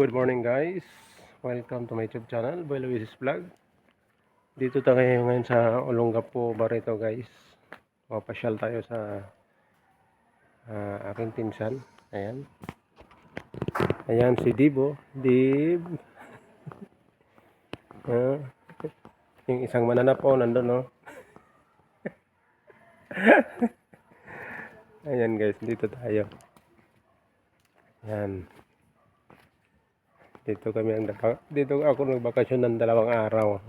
Good morning guys. Welcome to my YouTube channel, Boy Luis's Vlog. Dito tayo ngayon sa Olongapo, Barreto guys. Papasyal tayo sa ah, aking pinsan. Ayan. Ayan si Dibo. Dib. Ah, yung isang mananap po nandun no. Ayan guys, dito tayo. Ayan. Dito kami ang dito ako nagbakasyon ng dalawang araw.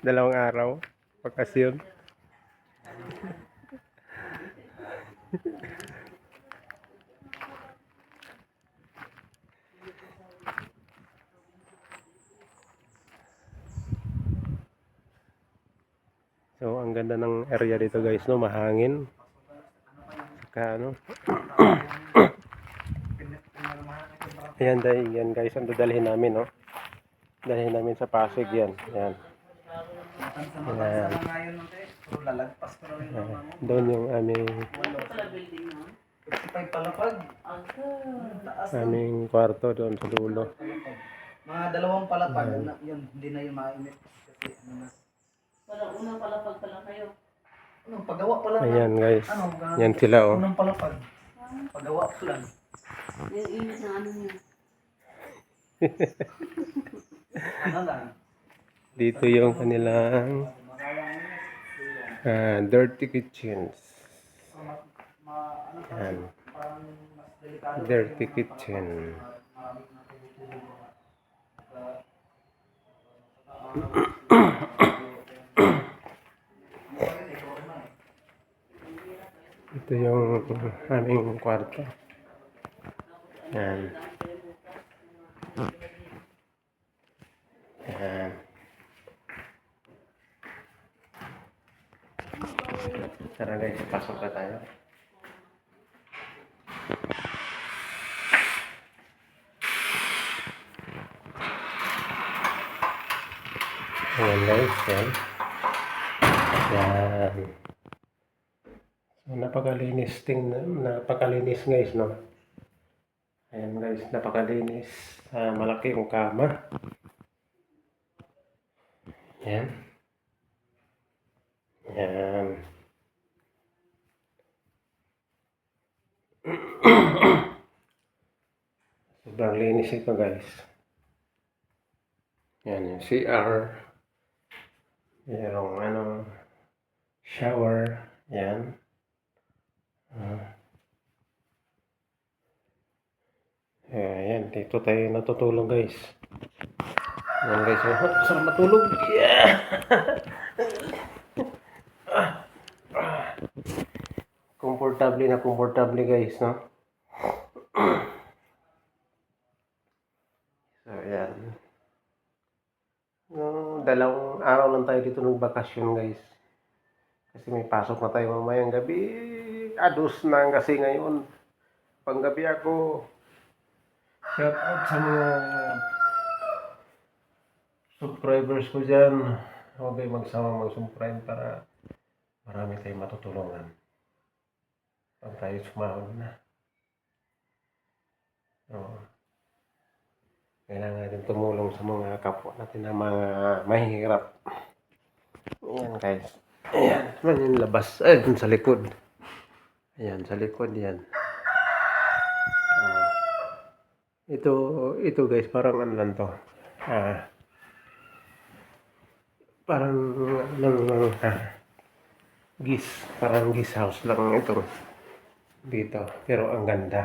dalawang araw. Bakasyon. So, ang ganda ng area dito guys, no? Mahangin. Saka ano. Ayan, yan guys, ang dadalhin namin, no? Dalhin namin sa Pasig yan. Yan. Ayan. Ayan. Doon yung aming, aming kwarto doon sa dulo. Mga dalawang palapag, yun, hindi na yun mainit. Ano. Wala, unang palapag pa lang kayo. Ano, paggawa pa lang. Ayan guys. Ano, Yan sila, oh. Unang palapag. Paggawa pa lang. Yung init ng ano niya. Ano lang. Dito yung kanilang ah, dirty kitchens. Yan. Dirty kitchen. Ito yung aming kwarto. Yan. Yan. Tara guys, pasok na tayo. Ayan guys, yan. Yan. Napakalinis ting napakalinis guys, no? Ayan guys, napakalinis. Ah, malaki yung kama. Yan. Yan. Sobrang linis ito guys. Yan yung CR. Merong ano, shower. Yan. Ah. Ayan, dito tayo natutulog guys. Yan guys, oh, sarap matulog. Yeah! Ah. Ah. Komportable na komportable guys, no? So, ayan. No, dalawang araw lang tayo dito ng bakasyon guys. Kasi may pasok na tayo mamayang gabi. Adus na kasi ngayon. Panggabi ako. Shout out sa mga subscribers ko dyan. Huwag kayo magsama mag-subscribe para marami tayong matutulungan. Pag tayo sumahod na. Oo. Kailangan natin tumulong sa mga kapwa natin na mga mahihirap. Ayan guys. Ayan. Naman yung labas. Ay, dun sa likod. Ayan, sa likod yan. Ah. ito, ito guys, parang ano lang to. Ah, parang lang, ah, gis, parang gis house lang ito. Dito. Pero ang ganda.